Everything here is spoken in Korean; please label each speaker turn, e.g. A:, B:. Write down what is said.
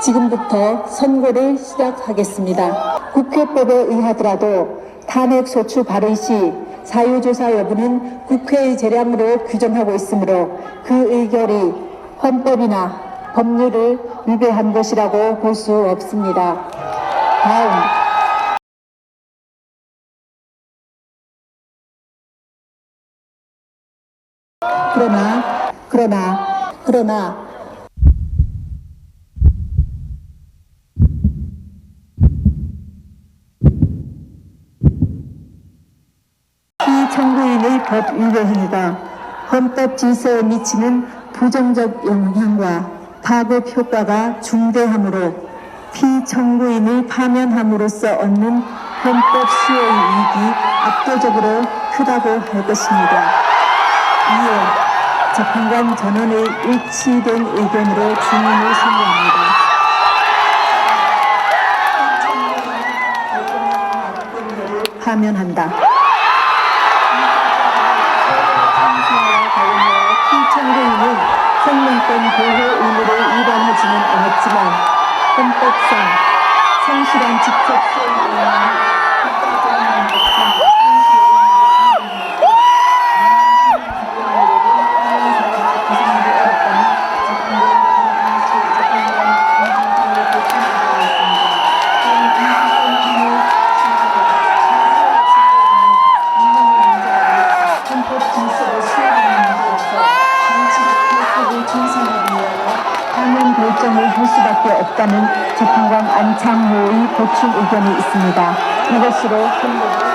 A: 지금부터 선고를 시작하겠습니다. 국회법에 의하더라도 탄핵 소추 발의 시 사유조사 여부는 국회의 재량으로 규정하고 있으므로 그 의결이 헌법이나 법률을 위배한 것이라고 볼 수 없습니다. 다음 그러나 그러나 그러나 이 청구인의 법 위배 행위가 헌법 질서에 미치는 부정적 영향과 파급 효과가 중대하므로 피청구인을 파면함으로써 얻는 헌법 수호의 이익이 압도적으로 크다고 할 것입니다. 이에 재판관 전원의 일치된 의견으로 증인을 선고합니다. 파면한다. Şuradan çıkacak. Şey 없다는 재판관 안창호의 보충 의견이 있습니다. 이것으로 선고를